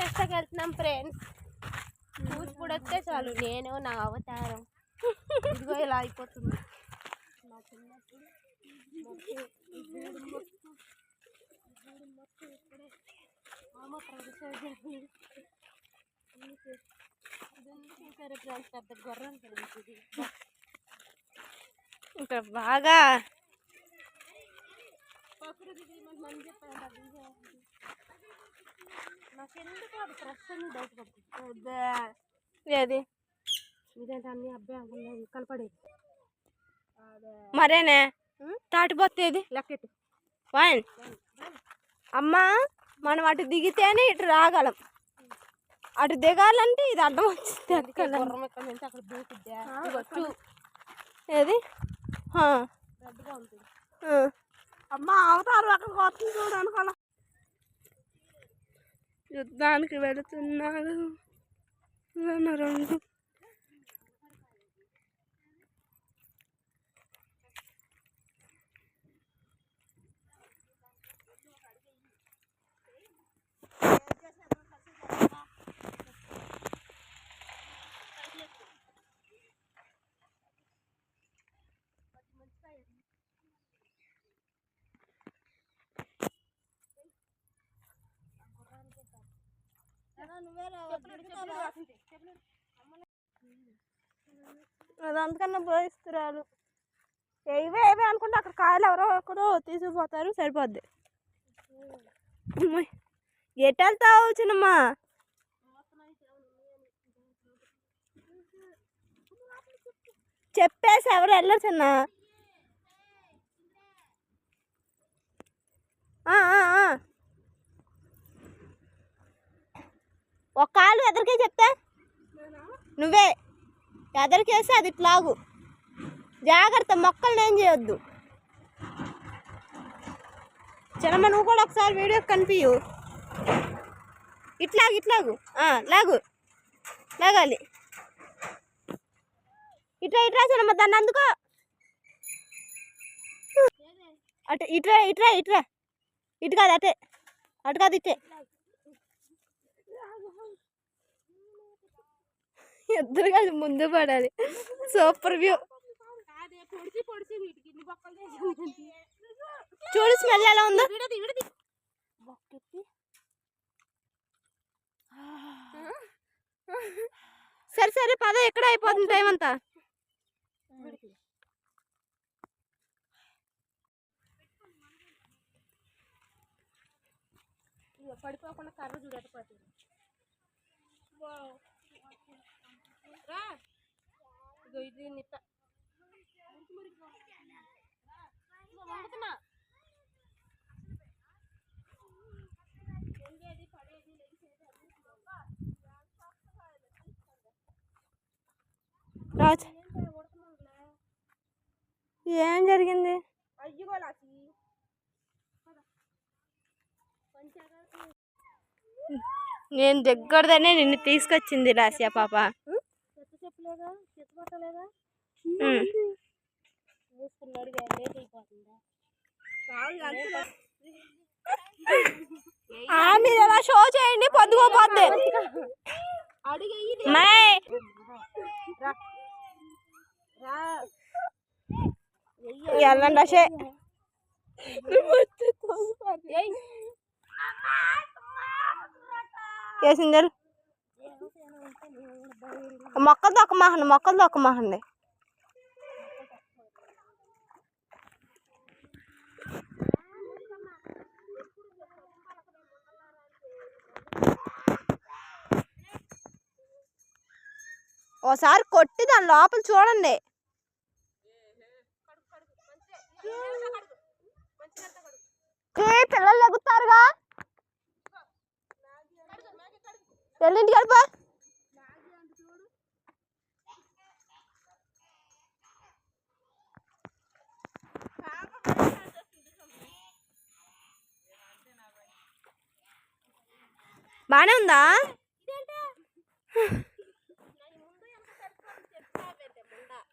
టెస్ట్కి వెళ్తున్నాం ఫ్రెండ్స్ కూచిపూడి వస్తే చాలు. నేను నా అవతారం. ఇదిగో ఇలా అయిపోతుంది. చిన్నప్పుడు చూసారు ఫ్రెండ్స్ పెద్ద గుర్రం ఫ్రెండ్స్ ఇది ఇంకా బాగా ప్రకృతి మంది చెప్పారు నాకెందుకు అది ఫ్రెష్ అని డౌట్ పడుతుంది ఏది? ఇదేంటి అన్ని అబ్బాయి అనుకున్నాను కనపడే మరేనే? తాటిపోతేది లెక్కెట్టు ఫైన్ అమ్మా మనం అటు దిగితేనే ఇటు రాగలం. అటు దిగాలంటే ఇది అడ్డం వచ్చింది చూ. ఏది. అమ్మ అవతారు అక్కడికి వస్తుంది చూడు యుద్ధానికి వెళుతున్నారు వెళుతున్నాడు అది అందుకన్నా పోయిస్తున్నారు ఏవే ఏవే అనుకుంటే అక్కడ కాయలు ఎవరో ఒకరు తీసుకుపోతారు సరిపోద్ది. ఎటు వెళ్తావు చిన్నమ్మా? చెప్పేసి ఎవరు వెళ్ళరు చిన్న. చెప్తా? నువ్వే. ఎదరికేసి అది ఇట్లాగు జాగ్రత్త మొక్కల్ని ఏం చేయొద్దు. చిన్నమ్మ నువ్వు కూడా ఒకసారి వీడియో కనిపించు ఇట్లాగు ఇట్లాగు. ఆ, లాగు. లాగాలి. ఇట్లా ఇట్రా చిన్నమ్మ దాన్ని అందుకో. అటు ఇట్రా ఇట్రా ఇట్రా ఇటు కాదు అటే. అటు కాదు ఇట్టే ఇద్దరు కాదు ముందు పడాలి. Super view. చూడు స్మెల్ ఎలా ఉందో. సరే సరే పద ఎక్కడ అయిపోతుంది టైం అంతా? పడిపోకుండా కర్ర చూడకపోతుంది ఇగో ఇది వండుతున్నా. పడేది, రాజ్. ఏం జరిగింది? నేను దగ్గరదనే నిన్ను తీసుకొచ్చింది రాసియా పాప. మీరు ఎలా షో చేయండి పొద్దుకోపోద్ది అడిగి మై వెళ్ళండి అసే వేసింది మొక్కలు దొక్కమాహండి మొక్కలు దొక్కమాహండి ఓసారి కొట్టి దాని లోపల చూడండి. పిల్లలు ఎగుతారుగా వెళ్ళింటి కడుపు. బాగానే ఉందా?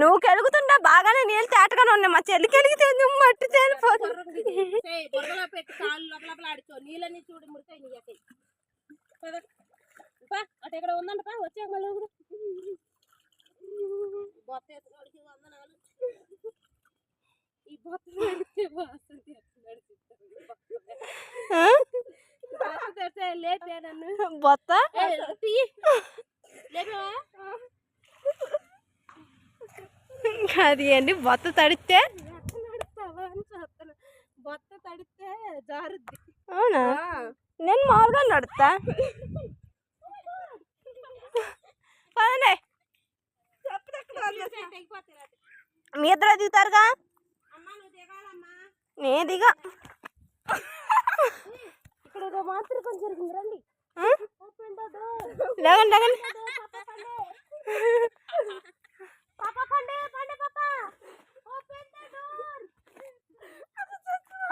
నువ్వు కెలుగుతుంటా బాగానే నీళ్ళు తేటగానే ఉన్నాయి. మా చెల్లికి వెలిగితే నువ్వు మట్టి తేలిపోతుంది. బొత్త ఎత్తుకోడికి వందనాలు ఈ బొత్త నడిస్తే వాసన చేస్తున్నాడు ఆ? బొత్త తెస్తే లేపే నన్ను బొత్త ఏయ్, తీ. లేపావా అది ఏంటి? బొత్త తడితే? బొత్త తడిస్తే జారుద్ది అవునా నేను మామూలుగా నడుస్తా పదండి. మీ ఇద్దరు దిగుతారుగా? నే దిగా. ఇక్కడ మాత్రం కొంచెం జరిగింది. రండి. లేకండి లేకండి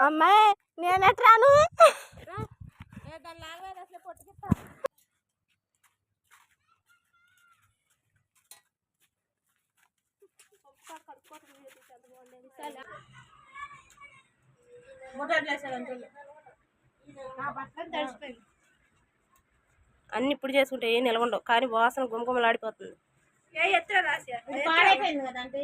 అమ్మాయి నేను ఎట్రాను ఏ అన్ని ఇప్పుడు చేసుకుంటే ఏం నిలవండవు కానీ వాసన గుమగుమలాడిపోతుంది. పాడైపోయింది కదా అంటే?